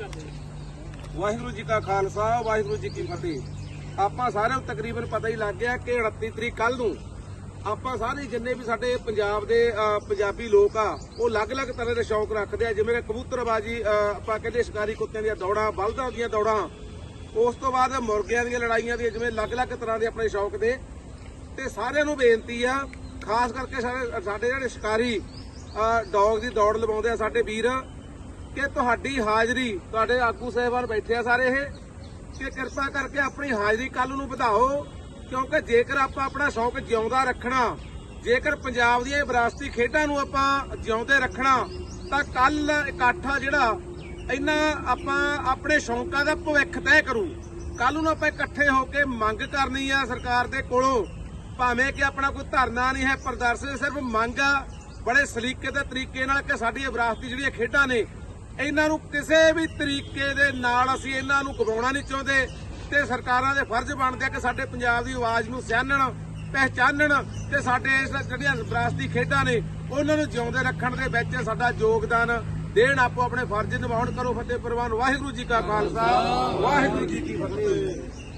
ਵਾਹਿਗੁਰੂ ਜੀ ਕਾ ਖਾਲਸਾ, ਵਾਹਿਗੁਰੂ ਜੀ ਕੀ ਫਤਿਹ। ਆਪਾਂ ਸਾਰਿਆਂ ਨੂੰ ਤਕਰੀਬਨ ਪਤਾ ਹੀ ਲੱਗ ਗਿਆ ਕਿ 29 ਤਰੀਕ ਕੱਲ ਨੂੰ ਆਪਾਂ ਸਾਰੇ ਜਿੰਨੇ ਵੀ ਸਾਡੇ ਪੰਜਾਬ ਦੇ ਪੰਜਾਬੀ ਲੋਕ ਆ, ਉਹ ਅਲੱਗ-ਅਲੱਗ ਤਰ੍ਹਾਂ ਦੇ ਸ਼ੌਕ ਰੱਖਦੇ ਆ, ਜਿਵੇਂ ਕਬੂਤਰਬਾਜੀ ਆਪਾਂ ਕਹਿੰਦੇ ਸ਼ਿਕਾਰੀ ਕੁੱਤਿਆਂ ਦੀਆਂ ਦੌੜਾਂ, ਬਲਦਾਂ ਦੀਆਂ ਦੌੜਾਂ। ਉਸ ਤੋਂ ਬਾਅਦ ਮੁਰਗਿਆਂ ਦੀਆਂ ਲੜਾਈਆਂ ਦੀਆਂ ਜਿਵੇਂ ਅਲੱਗ-ਅਲੱਗ ਤਰ੍ਹਾਂ ਦੇ ਆਪਣੇ ਸ਼ੌਕ ਦੇ ਤੇ ਸਾਰਿਆਂ ਨੂੰ ਬੇਨਤੀ ਆ, ਖਾਸ ਕਰਕੇ ਸਾਡੇ ਸਾਡੇ ਜਿਹੜੇ ਸ਼ਿਕਾਰੀ ਡੌਗ ਦੀ ਦੌੜ ਲਵਾਉਂਦੇ ਆ, ਸਾਡੇ ਵੀਰ ਕਿ ਤੁਹਾਡੀ ਹਾਜ਼ਰੀ ਤੁਹਾਡੇ ਆਗੂ ਸਾਹਿਬਾਨ ਬੈਠੇ ਆ ਸਾਰੇ ਇਹ, ਕਿ ਕਿਰਪਾ ਕਰਕੇ ਆਪਣੀ ਹਾਜ਼ਰੀ ਕੱਲ ਨੂੰ ਵਧਾਓ, ਕਿਉਂਕਿ ਜੇਕਰ ਆਪਾਂ ਆਪਣਾ ਸ਼ੌਕ ਜਿਉਂਦਾ ਰੱਖਣਾ, ਜੇਕਰ ਪੰਜਾਬ ਦੀਆਂ ਵਿਰਾਸਤੀ ਖੇਡਾਂ ਨੂੰ ਆਪਾਂ ਜਿਉਂਦੇ ਰੱਖਣਾ, ਤਾਂ ਕੱਲ ਇਕੱਠਾ ਜਿਹੜਾ ਇਹਨਾਂ ਆਪਾਂ ਆਪਣੇ ਸ਼ੌਂਕਾਂ ਦਾ ਭਵਿੱਖ ਤੈਅ ਕਰੂ। ਕੱਲ ਨੂੰ ਆਪਾਂ ਇਕੱਠੇ ਹੋ ਕੇ ਮੰਗ ਕਰਨੀ ਆ ਸਰਕਾਰ ਦੇ ਕੋਲੋਂ, ਭਾਵੇਂ ਕਿ ਆਪਣਾ ਕੋਈ ਧਰਨਾ ਨਹੀਂ ਹੈ, ਪ੍ਰਦਰਸ਼ਨ ਸਿਰਫ ਮੰਗ ਆ, ਬੜੇ ਸਲੀਕੇ ਦੇ ਤਰੀਕੇ ਨਾਲ ਕਿ ਸਾਡੀ ਵਿਰਾਸਤੀ ਜਿਹੜੀਆਂ ਖੇਡਾਂ ਨੇ ਇਹਨਾਂ ਨੂੰ ਕਿਸੇ ਵੀ ਤਰੀਕੇ ਦੇ ਨਾਲ ਅਸੀਂ ਇਹਨਾਂ ਨੂੰ ਗਵਾਉਣਾ ਨਹੀਂ ਚਾਹੁੰਦੇ ਤੇ ਸਰਕਾਰਾਂ ਦੇ ਫਰਜ਼ ਬਣਦੇ ਆ ਕਿ ਸਾਡੇ ਪੰਜਾਬ ਦੀ ਆਵਾਜ਼ ਨੂੰ ਸਿਆਣਨ, ਪਹਿਚਾਨਣ ਤੇ ਸਾਡੇ ਇਸ ਜਿਹੜੀਆਂ ਵਿਰਾਸਤੀ ਖੇਡਾਂ ਨੇ, ਉਹਨਾਂ ਨੂੰ ਜਿਉਂਦੇ ਰੱਖਣ ਦੇ ਵਿੱਚ ਸਾਡਾ ਯੋਗਦਾਨ ਦੇਣ ਆਪੋ ਆਪਣੇ ਫਰਜ਼ ਨਿਭਾਉਣ ਕਰੋ। ਫਤਿਹ ਪ੍ਰਵਾਨ ਵਾਹਿਗੁਰੂ ਜੀ ਕਾ ਖਾਲਸਾ, ਵਾਹਿਗੁਰੂ ਜੀ ਕੀ ਫਤਿਹ।